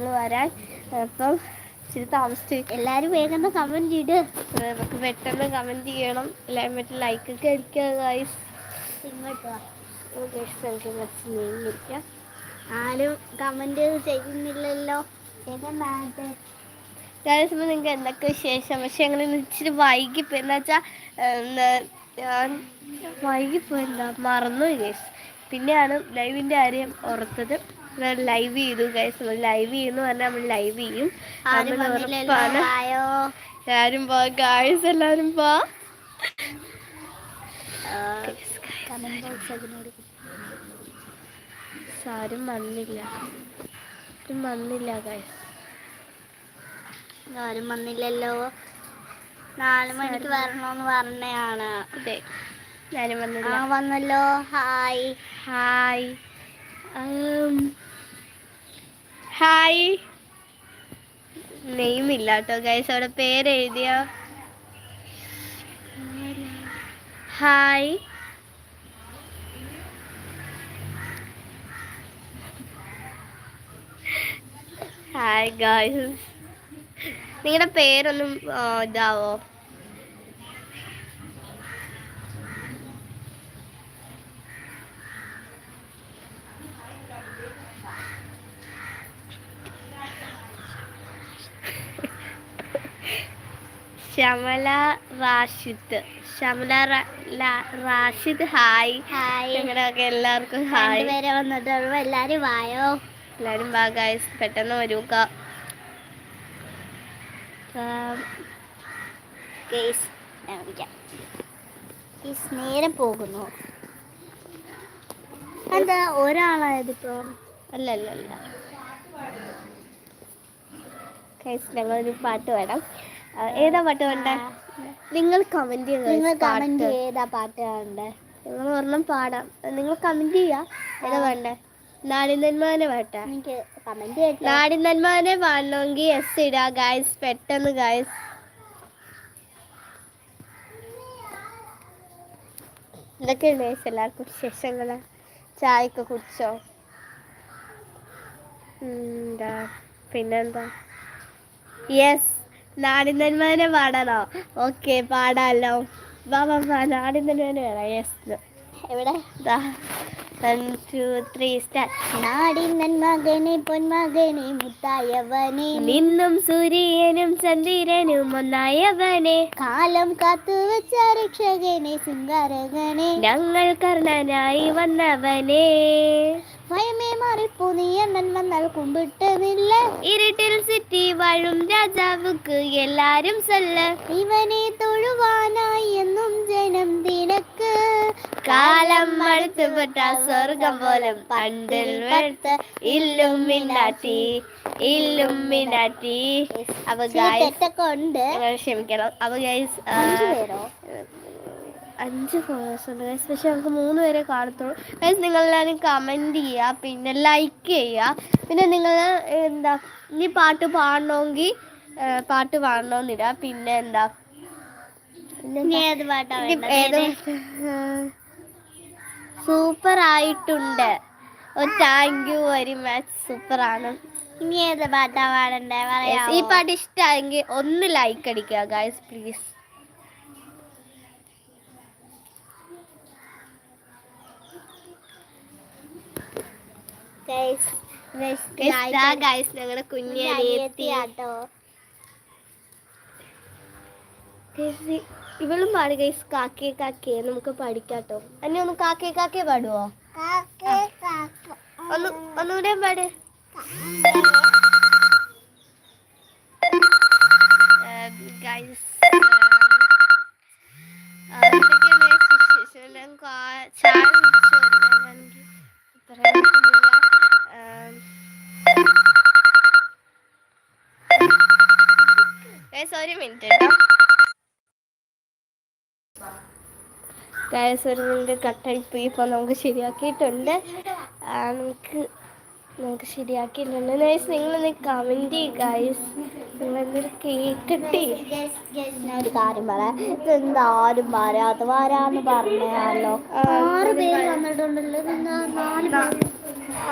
നമ്മൾ വരാൻ. അപ്പം ഇച്ചിരി താമസിച്ചു എല്ലാവരും വേഗം കമന്റ് ഇട് നമുക്ക് പെട്ടെന്ന് കമന്റ് ചെയ്യണം. എല്ലാവരും മറ്റേ ലൈക്കൊക്കെ അടിക്കുക ഗൈസ് കുറച്ച് നീങ്ങിരിക്കാം ആരും കമന്റ് ചെയ്യുന്നില്ലല്ലോ. ഗൈസ് നിങ്ങൾക്ക് എന്തൊക്കെ വിശേഷം? പക്ഷെ ഞങ്ങൾ ഇന്ന് ഇച്ചിരി വൈകിപ്പോയി എന്ന് വെച്ചാൽ ഞാൻ വൈകിപ്പോ എന്താ മറന്നു ഗൈസ് പിന്നെയാണ് ലൈവിന്റെ കാര്യം ഓർത്തത്. ലൈവ് ചെയ്തു ഗൈസ് ലൈവ് ചെയ്യുന്നു പറഞ്ഞാൽ നമ്മൾ ലൈവ് ചെയ്യും. എല്ലാവരും പോ ഗായ്സ് എല്ലാരും പോ സാരും വന്നില്ല. വന്നില്ല ഗൈസ് ആരും വന്നില്ലല്ലോ. നാല് മണിക്ക് വരണമെന്ന് പറഞ്ഞയാണ് അതെ. ഞാനും ആ വന്നില്ല. വന്നല്ലോ ഹായ് ഹായ് ഹായ് നെയിം ഇല്ല കേട്ടോ ഗൈസ് അവിടെ പേര് എഴുതിയ ഹായ് ഹായ് ഗൈസ് നിങ്ങളുടെ പേരൊന്നും ഇതാവോ? ശമല റാഷിദ്. ശമല റാഷിദ് ഹായ്. ഹായ്. ഞങ്ങളുടെ എല്ലാവർക്കും ഹായ്. വരെ വന്നിട്ടുള്ളൂ. എല്ലാവരും വായോ? എല്ലാവരും വാ പെട്ടെന്ന് വരൂക്ക നേരം പോകുന്നു. എന്താ ഒരാളായതിപ്പോ അല്ല അല്ല ഞങ്ങളൊരു പാട്ട് വേണം ഏതാ പാട്ട് വേണ്ടേ നിങ്ങൾ കമന്റ് നിങ്ങൾ കമന്റ് ചെയ്താ പാട്ട് വേണ്ടേ നിങ്ങൾ ഒരെണ്ണം പാടാം. നിങ്ങൾ കമന്റ് ചെയ്യാ. ഏതാ വേണ്ടേ നാടിനന്മാനെ പാട്ടാ. കമന്റ് നാടിനന്മാനെ പാടണമെങ്കിൽ എസ് ഇടാ ഗായ്സ് പെട്ടെന്ന് ഗായ്സ് എന്തൊക്കെയുണ്ട് ഗൈസ് എല്ലാവർക്കും വിശേഷങ്ങൾ? ചായയൊക്കെ കുടിച്ചോ? എന്താ? പിന്നെന്താ? യെസ് നാടിനന്മാനെ പാടണോ ഓക്കെ പാടാലോ. വാ വാ വാ നാടിനന്മാനെ വേണം യെസ് എവിടെ? വൺ ടു ത്രീ സ്റ്റാർട്ട് നാടിന്നൻ മകനെ പൊന്മകനെ മുത്തായവനെ. നിന്നും സൂര്യനും ചന്ദ്രനും ഒന്നായവനെ. കാലം കാത്തു വെച്ച രക്ഷകനെ ശൃംഗാരകനെ. ഞങ്ങൾ കർണനായി വന്നവനെ. ഭയമേ മാറിപ്പോ നീ എണ്ണൻ വന്നാൽ കുമ്പിട്ടതില്ല. ഇരുട്ടിൽ സിറ്റി വാഴും രാജാവുക്ക് എല്ലാരും സല്ല. ഇവനെ തൊഴുവാനായി എന്നും ജനം നിനക്ക് കാലം അടുത്തുപെട്ട സ്വർഗം പോലെ പണ്ടിൽ വെട്ട് ഇല്ലും മിന്നാട്ടി ഇല്ലും മിന്നാട്ടി അപ്പൊ ക്ഷമിക്കണം. അപ്പൊ ഗൈസ് അഞ്ചു ഫോളോവേഴ്സ് ഉണ്ട്. ഗൈസ് പക്ഷെ നമുക്ക് മൂന്ന് പേരെ കാണത്തുള്ളൂ. ഗൈസ് നിങ്ങളെല്ലാവരും കമന്റ് ചെയ്യുക പിന്നെ ലൈക്ക് ചെയ്യുക. പിന്നെ നിങ്ങൾ എന്താ ഇനി പാട്ട് പാടണമെങ്കിൽ പാട്ട് പാടണമെന്നില്ല. പിന്നെ എന്താ ഏത് സൂപ്പർ ആയിട്ടുണ്ട് ഓ thank you very much super ആണ് ഇനി ഏത് പാട്ടാ പാടണ്ടേ? ഈ പാട്ട് ഇഷ്ടമായെങ്കിൽ ഒന്ന് ലൈക്ക് അടിക്കുക ഗൈസ് പ്ലീസ് ഗൈസ് ഞങ്ങളുടെ കുഞ്ഞ് അനിയത്തിയാട്ടോ. ഇവളും പാടി ഗൈസ് കാക്കേ കാക്കേ നമുക്ക് പഠിക്കാട്ടോ. അന്നെ ഒന്ന് കാക്കേ കാക്കേ പാടുവോ? ഒന്ന് ഒന്നുകൂടെ പാട്. ഗൈസ് ചായ പറയാനൊന്നുമില്ല. ഒരു മിനിറ്റ് കേട്ടോ ഒരു മിനിറ്റ് കട്ടായി പോയി. ഇപ്പോൾ നമുക്ക് ശരിയാക്കിയിട്ടുണ്ട്. നമുക്ക് നമുക്ക് ശരിയാക്കിയിട്ടുണ്ട്. ഗൈസ് നിങ്ങൾ കമന്റ് ചെയ്യുക ഗൈസ് നിങ്ങളെന്തൊരു guys, ഞാൻ ഒരു കാര്യം പറയാം. ഇതെന്താ ആരും വരാന്ന് പറഞ്ഞാലോ ആറ് പേര് വന്നിട്ടുണ്ടല്ലോ. നാല് പേര്?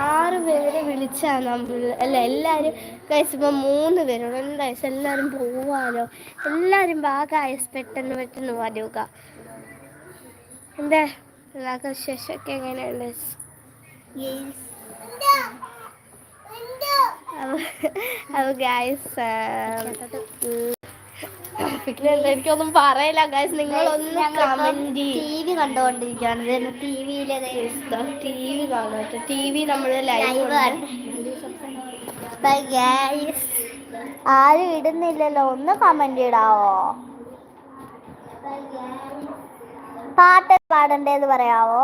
ആറ് പേരെ വിളിച്ചാൽ നമ്മൾ അല്ല എല്ലാവരും ഗൈസ് ഇപ്പം മൂന്ന് പേരുണ്ട്. ഗൈസ് എല്ലാവരും പോവാലോ? എല്ലാവരും ബാഗായസ് പെട്ടെന്ന് പെട്ടെന്ന് വരുക എന്താ? എല്ലാവർക്കും വിശേഷമൊക്കെ എങ്ങനെയുണ്ട്? അപ്പോൾ ഗായസ് എനിക്കൊന്നും പറയില്ല ഗൈസ് നിങ്ങൾ ഒന്ന് ടി വി കണ്ടുകൊണ്ടിരിക്കുകയാണ്. ടി വിയിലെ ടി വി കാണാം ടി വി നമ്മൾ ലൈവ് ആരും ഇടുന്നില്ലല്ലോ. ഒന്ന് കമന്റ് ഇടാവോ? പാട്ട് പാടണ്ടേന്ന് പറയാവോ?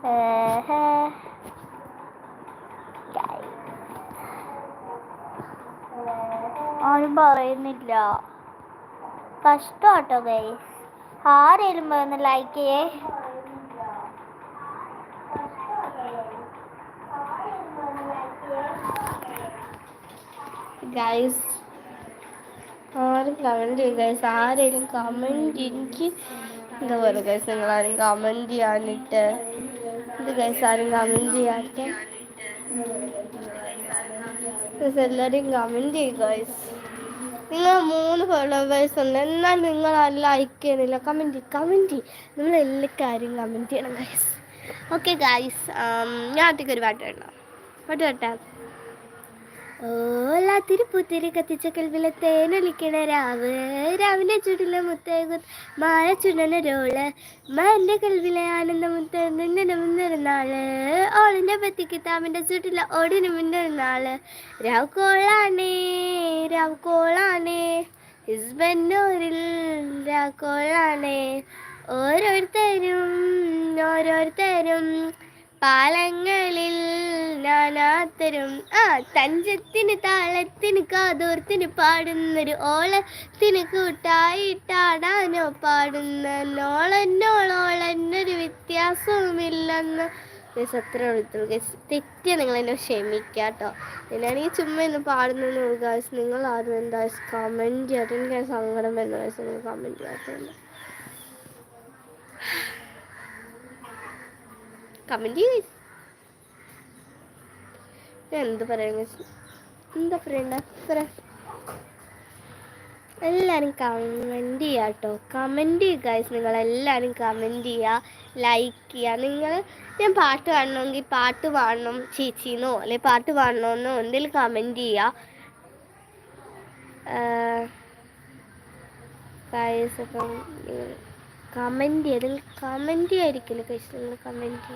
ആരും പറയുന്നില്ല. കഷ്ടമാട്ടോ ഗൈസ് ആരേലും ഒന്ന് ലൈക്ക് ചെയ്യേ. ഗൈസ് ആരും കമന്റ് ചെയ്യും ഗൈസ് ആരെങ്കിലും കമന്റ് എനിക്ക് പറയുക ഗൈസ് നിങ്ങൾ ആരും കമന്റ് ചെയ്യാനിട്ട്. ഇത് ഗൈസ് ആരും കമന്റ് ചെയ്യാട്ടെ എല്ലാവരും കമന്റ് ചെയ്യും ഗൈസ് നിങ്ങൾ മൂന്ന് ഫോളോവേഴ്സ് ഉണ്ട്. എന്നാൽ നിങ്ങൾ ലൈക്ക് ചെയ്യുന്നില്ല. കമന്റ് കമന്റ് നമ്മൾ എല്ലാ കാര്യം കമന്റ് ചെയ്യണം ഗൈസ് ഓക്കെ ഗൈസ് ഞാൻ ഒറ്റയ്ക്ക് ഒരു പാട്ട് കേട്ടോ പാട്ട് കേട്ടാ ഓല തിരുപ്പുത്തിരി കത്തിച്ച കൽവിലെ തേനൊലിക്കണ രാവ്. രാവിലെ ചുടിലെ മുത്തേകു മാല ചുടന രോൾ. മാന്റെ കൽവിലെ ആനന്ദ മുത്ത നിന്നെ മുന്നൊരു നാൾ ഓളിന്റെ പത്തിക്ക് താമിന്റെ ചുട്ടില ഓടിന് മുന്നൊരു നാൾ രാവ് കോളാണേ രാവ് കോളാണേ. ഹിസ്ബന്നൂരിൽ രാവ് കോളാണേ. ഓരോരുത്തരും ഓരോരുത്തരും പാലങ്ങളിൽ നാനാത്തരും ആ തഞ്ചത്തിന് താളത്തിന് കാതോർത്തിന് പാടുന്നൊരു ഓളത്തിന് കൂട്ടായിട്ടാടാനോ പാടുന്ന നോളന്നോളോളന്നൊരു വ്യത്യാസവുമില്ലെന്ന്. സത്ര ഗൈസ് തെറ്റിയ നിങ്ങൾ എന്നെ ക്ഷമിക്കുക കേട്ടോ ചുമ്മാ ഇന്ന് പാടുന്ന ഗൈസ് നിങ്ങൾ ആരും എന്താ കമന്റ് ചെയ്യാത്ത എനിക്ക് സങ്കടം വരുന്ന. വയസ്സ് നിങ്ങൾ കമന്റ് ചെയ്യാത്തതുകൊണ്ട് കമന്റ് ചെയ്യും. ഞാൻ എന്ത് പറയാൻ എന്താ പറയണ്ട? പറ. എല്ലാവരും കമന്റ് ചെയ്യുക കേട്ടോ കമന്റ് ചെയ്യുക ഗൈസ് നിങ്ങൾ എല്ലാവരും കമന്റ് ചെയ്യുക ലൈക്ക് ചെയ്യുക നിങ്ങൾ ഞാൻ പാട്ട് പാടണമെങ്കിൽ പാട്ട് പാടണം ചേച്ചിന്നോ? അല്ലെങ്കിൽ പാട്ട് പാടണമെന്നോ എന്തെങ്കിലും കമന്റ് ചെയ്യുക ഗൈസ് അപ്പം കമന്റ് ചെയ്ത് കമന്റ് ചെയ്യായിരിക്കില്ല കൈസ് നിങ്ങൾ കമന്റ്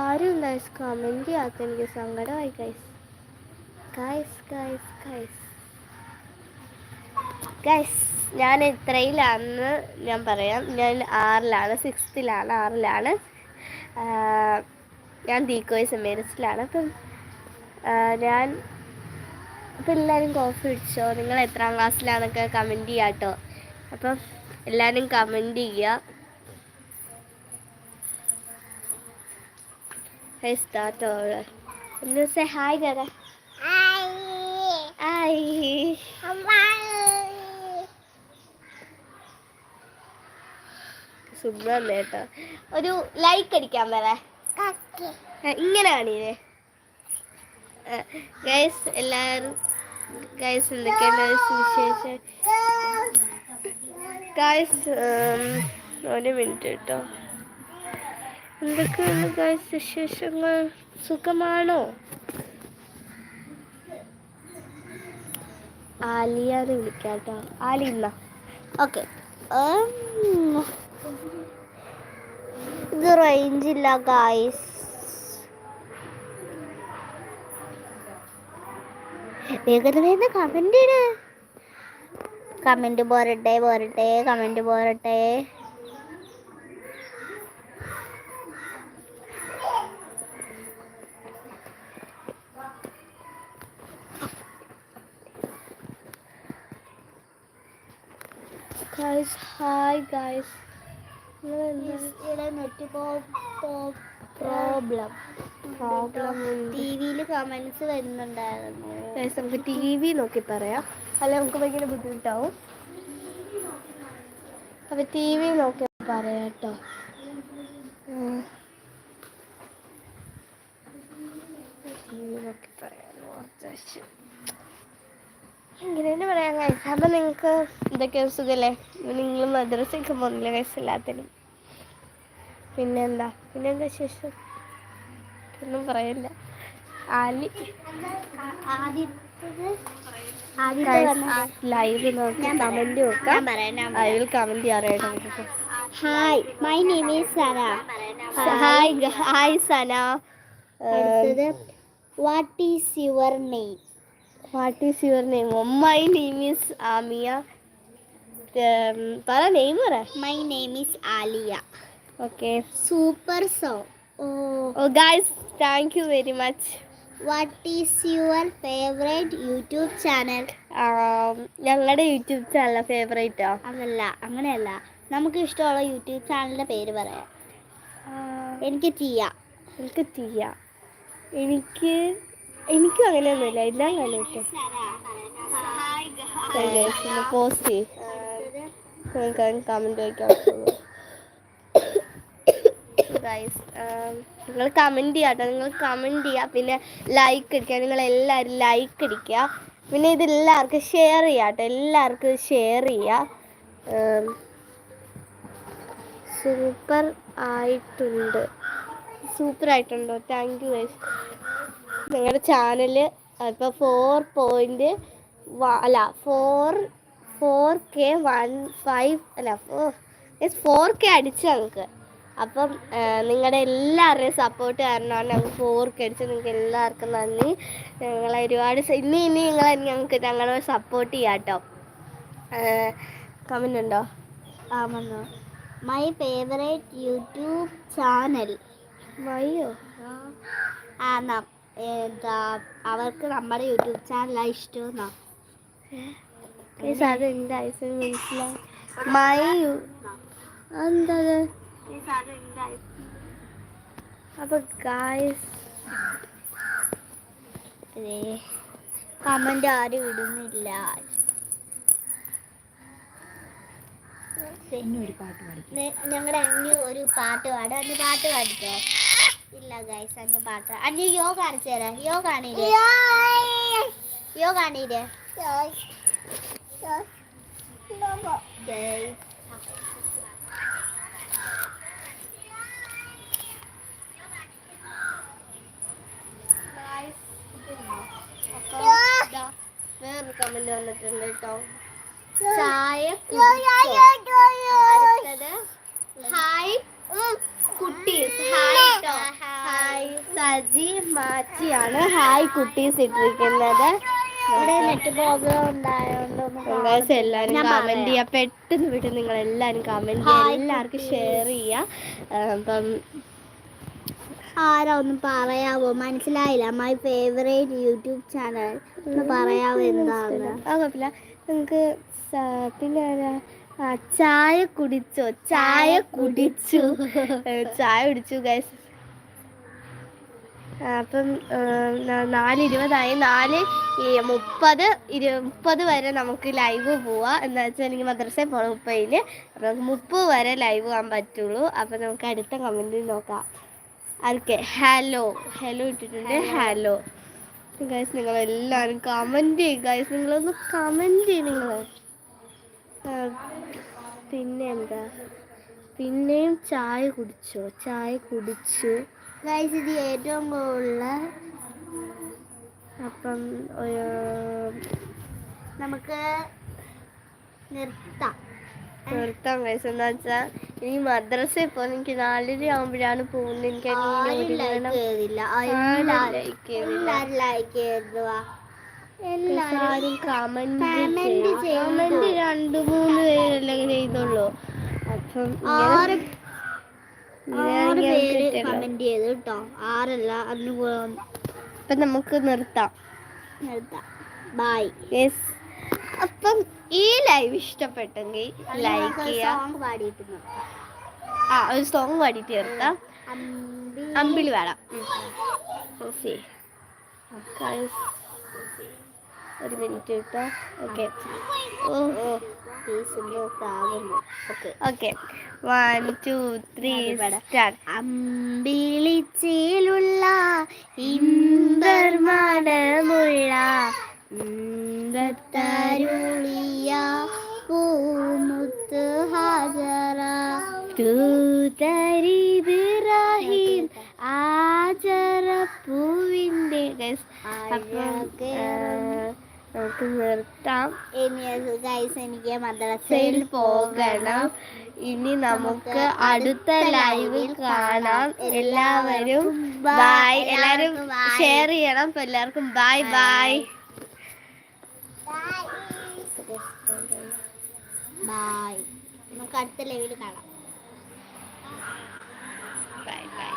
ആരും ഗൈസ് കമന്റ് ചെയ്യാത്ത? എനിക്ക് സങ്കടമായി guys guys guys guys guys ഞാൻ എത്രയിലാണെന്ന് ഞാൻ പറയാം. ഞാൻ ആറിലാണ് സിക്സ്ത്തിലാണ് ആറിലാണ്. ഞാൻ ദീക്കോയ് സെമേരിസിലാണ് അപ്പം ഞാൻ അപ്പം എല്ലാവരും കോഫി കുടിച്ചോ? നിങ്ങൾ എത്രാം ക്ലാസ്സിലാണെന്നൊക്കെ കമന്റ് ചെയ്യാം കേട്ടോ അപ്പം എല്ലാവരും കമന്റ് ചെയ്യുക ഹൈ സ്റ്റാർട്ടോ ഒന്ന് സേ ഹായ് കര ഹായ് സുബ്രഹ്മണ്യ കേട്ടോ? ഒരു ലൈക്ക് അടിക്കാൻ പറ. ഇങ്ങനെ കാണിയേ ഗൈസ് എല്ലാവരും ഗൈസ് എന്തൊക്കെയാണ് വിശേഷം? ഗൈസ് ഒരു മിനിറ്റ് കേട്ടോ എന്തൊക്കെയാണ് ഗൈസ് വിശേഷങ്ങൾ? സുഖമാണോ? ആലിയാന്ന് വിളിക്കാം കേട്ടോ ആലി ഇന്ന ഓക്കെ ഇത് റേഞ്ചില്ല ഗായ്സ് വേഗം വേഗം കമന്റ് ഇട്. കമന്റ് പോരട്ടെ പോരട്ടെ കമന്റ് പോരട്ടെ. Guys hi guys net problem problem T വിയിൽ കമന്റ്സ് വരുന്നുണ്ടായിരുന്നു. നമുക്ക് ടി വി നോക്കി പറയാം. അല്ല നമുക്ക് ഭയങ്കര ബുദ്ധിമുട്ടാവും. അപ്പൊ ടി വി നോക്കി പറയാം കേട്ടോ. ടി വി നോക്കി പറയാം കുറച്ച് ഇങ്ങനെ തന്നെ പറയാം ഗൈസ് അപ്പം നിങ്ങൾക്ക് ഇതൊക്കെ സുഖല്ലേ? നിങ്ങൾ മദ്രസയൊക്കെ പോകുന്നില്ല ഗൈസ് എല്ലാത്തിനും? പിന്നെന്താ? പിന്നെന്താ ശേഷം ഒന്നും പറയല്ല ആലി ആദ്യത്തത് ആദ്യത്തെ ലൈവ് നോക്കി. കമന്റ് വെക്കാം will comment ചെയ്യാറായിട്ട് hi my name is Sana hi hi Sana what is your name what is your name my name is Amiya പറ നെയിം പറ. My name is Aliya okay super so oh oh guys thank you very much what is your favourite YouTube channel ഞങ്ങളുടെ YouTube channel ഫേവറേറ്റോ അതല്ല അങ്ങനെയല്ല. നമുക്ക് ഇഷ്ടമുള്ള YouTube ചാനലിന്റെ പേര് പറയാം. എനിക്ക് തീയ എനിക്ക് തീയ എനിക്ക് എനിക്കും അങ്ങനെയൊന്നുമില്ല. എല്ലാം കേട്ടോ പോസ്റ്റ് ചെയ്യും. കമന്റ് വയ്ക്കാൻ ഗൈസ് നിങ്ങൾ കമന്റ് ചെയ്യാം നിങ്ങൾ കമന്റ് ചെയ്യുക പിന്നെ ലൈക്ക് അടിക്കുക നിങ്ങൾ എല്ലാവരും ലൈക്ക് അടിക്കുക പിന്നെ ഇത് എല്ലാവർക്കും ഷെയർ ചെയ്യാം എല്ലാവർക്കും ഷെയർ ചെയ്യുക സൂപ്പർ ആയിട്ടുണ്ട്. സൂപ്പർ ആയിട്ടുണ്ടോ. താങ്ക് യു ഗൈസ് നിങ്ങളുടെ ചാനൽ ഇപ്പോൾ ഫോർ പോയിന്റ് അല്ല four four K one five അല്ല ഫോർ ഫോർ കെ അടിച്ച് ഞങ്ങൾക്ക് അപ്പം നിങ്ങളുടെ എല്ലാവരുടെയും സപ്പോർട്ട് കാരണമാണ് ഞങ്ങൾക്ക് ഫോർ കെ അടിച്ച് നിങ്ങൾക്ക് എല്ലാവർക്കും നന്ദി. ഞങ്ങളെ ഒരുപാട് ഇനി ഇനി നിങ്ങൾ ഞങ്ങൾക്ക് ഞങ്ങളെ സപ്പോർട്ട് ചെയ്യാം കേട്ടോ കമന്റ് ഉണ്ടോ? ആ വന്നോ. മൈ ഫേവറേറ്റ് യൂട്യൂബ് ചാനൽ മയ്യോ ആ എന്താ അവർക്ക് നമ്മുടെ യൂട്യൂബ് ചാനലാണ് ഇഷ്ടമെന്നാ അത് എന്റെ മനസ്സിലായി മൈ എന്താ അപ്പൊ ഗായ്സ് കമന്റ് ആരും ഇടുന്നില്ല ഞങ്ങളുടെ അന്യ ഒരു പാട്ട് പാടും അന്ന് പാട്ട് പാടിക്കോ ഇല്ല ഗൈസ് അന്ന് പാട്ട് അന്യ യോ കാണിച്ചു തരാം യോ കാണില്ലേ യോ കാണില്ലേ Guys. വേറൊരു കമന്റ് വന്നിട്ടുണ്ട് കേട്ടോ. ചായ അടുത്തത് ഹായ് കുട്ടീസ്. ഹായ്. ഹായ്. സജി മാച്ചിയാണ് ഹായ് കുട്ടീസ് ഇട്ടിരിക്കുന്നത്. ഇവിടെ നെറ്റ് പ്രോബ്ലം ഉണ്ടായതുകൊണ്ട് എല്ലാവരും കമന്റ് ചെയ്യാം. ചെയ്യുക പെട്ടെന്ന് വിട്ട് നിങ്ങൾ എല്ലാവരും കമന്റ് ചെയ്യാം ചെയ്യുക എല്ലാവർക്കും ഷെയർ ചെയ്യുക അപ്പം ആരാ ഒന്ന് പറയാവോ? മനസ്സിലായില്ല. മൈ ഫേവറേറ്റ് യൂട്യൂബ് ചാനൽ ഒന്ന് പറയാവോ എന്താണ് ആ കുഴപ്പമില്ല. നിങ്ങൾക്ക് പിന്നെ ചായ കുടിച്ചോ? ചായ കുടിച്ചു. ചായ കുടിച്ചു ഗൈസ് അപ്പം നാല് ഇരുപതായി നാല് മുപ്പത് ഇരു മുപ്പത് വരെ നമുക്ക് ലൈവ് പോവാം. എന്താ വെച്ചാൽ എനിക്ക് മദ്രസയിൽ പോകണം മുപ്പതിന് അപ്പം നമുക്ക് മുപ്പത് വരെ ലൈവ് പോകാൻ പറ്റുള്ളൂ. അപ്പം നമുക്ക് അടുത്ത കമന്റിൽ നോക്കാം. ആർക്ക്? ഹലോ ഹലോ ഇട്ടിട്ടുണ്ട്. ഹലോ ഗൈസ് നിങ്ങൾ എല്ലാവരും കമന്റ് ചെയ്യും. ഗൈസ് നിങ്ങളൊന്ന് കമന്റ് ചെയ്യും നിങ്ങൾ പിന്നെ എന്താ പിന്നെയും ചായ കുടിച്ചോ? ചായ കുടിച്ചു. ഗൈസ് ഇത് ഏറ്റവും കൂടുതൽ അപ്പം നമുക്ക് നിർത്താം. നിർത്താം ഗൈസ് എന്താ വെച്ചാൽ ഈ മദ്രസയിൽ പോകുന്ന എനിക്ക് നാലര ആകുമ്പോഴാണ് പോകുന്നത്. എനിക്ക് എല്ലാരും കമന്റ് കമന്റ് രണ്ട് മൂന്ന് പേരല്ലേ ചെയ്തുള്ളൂ. അപ്പം. കമന്റ് ചെയ്തു കേട്ടോ ആറല്ല അന്ന് അപ്പം നമുക്ക് നിർത്താം. നിർത്താം. ബൈ യെസ് അപ്പം ഈ ലൈവ് ഇഷ്ടപ്പെട്ടെങ്കിൽ ലൈക്ക് ചെയ്യുക നിർത്താം ആ ഒരു സോങ് പാടി തീർത്താം അമ്പി അമ്പിളി വേണം ഓക്കെ. ഒരു മിനിറ്റ് കേട്ടോ. Okay. Okay. One two three അമ്പിളിച്ചേലുള്ള മണമുള്ള നമുക്ക് നിർത്താം ഗൈസ് എനിക്ക് സെയിൽ മദ്രസയിൽ പോകണം. ഇനി നമുക്ക് അടുത്ത ലൈവിൽ കാണാം. എല്ലാവരും ബായ് എല്ലാവരും ഷെയർ ചെയ്യണം. അപ്പൊ എല്ലാവർക്കും ബായ് ബായ് ബൈ നമുക്ക് അടുത്ത ലൈവിൽ കാണാം. Bye bye